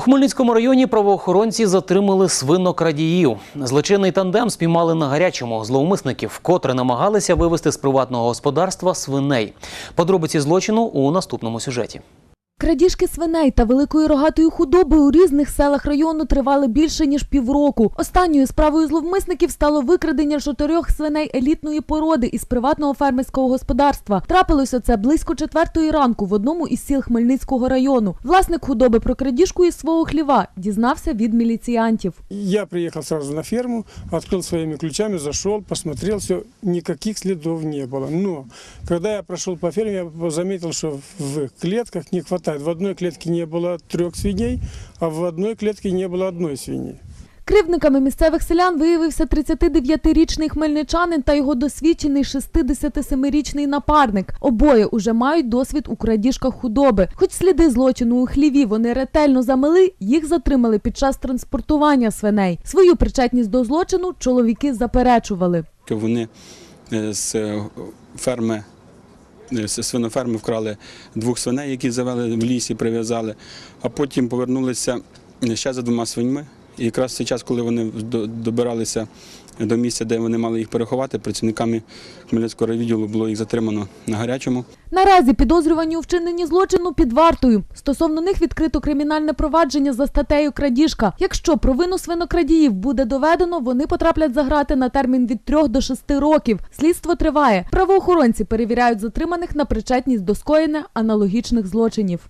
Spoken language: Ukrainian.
У Хмельницькому районі правоохоронці затримали свинокрадіїв. Злочинний тандем спіймали на гарячому зловмисників, котре намагалися вивезти з приватного господарства свиней. Подробиці злочину у наступному сюжеті. Крадіжки свиней та великої рогатої худоби у різних селах району тривали більше ніж півроку. Останньою справою зловмисників стало викрадення чотирьох свиней елітної породи із приватного фермерського господарства. Трапилося це близько четвертої ранку в одному із сіл Хмельницького району. Власник худоби про крадіжку із свого хліва дізнався від міліціянтів. Я приехал сразу на ферму, открыл своими ключами, зашел, посмотрел, все, никаких следов не было. Но когда я прошел по ферме, я заметил, что в клетках не хватает. В одной клетке не было трех свиней, а в одной клетке не было одной свиньи. Кривдниками місцевих селян виявився 39-річний хмельничанин та його досвідчений 67-річний напарник. Обоє уже мають досвід у крадіжках худоби. Хоч сліди злочину у хліві вони ретельно замили, їх затримали під час транспортування свиней. Свою причетність до злочину чоловіки заперечували. вони е, з ферми. Е, свиноферми вкрали двох свиней, які завели в лісі, прив'язали, а потім повернулися ще за двома свиньми. Якраз в цей час, коли вони до- добиралися до місця, де вони мали їх переховати, працівниками Хмельницького райвідділу було їх затримано на гарячому. Наразі підозрювані у вчиненні злочину під вартою. Стосовно них відкрито кримінальне провадження за статтею крадіжка. Якщо провину свинокрадіїв буде доведено, вони потраплять за грати на термін від 3 до 6 років. Слідство триває. Правоохоронці перевіряють затриманих на причетність до скоєння аналогічних злочинів.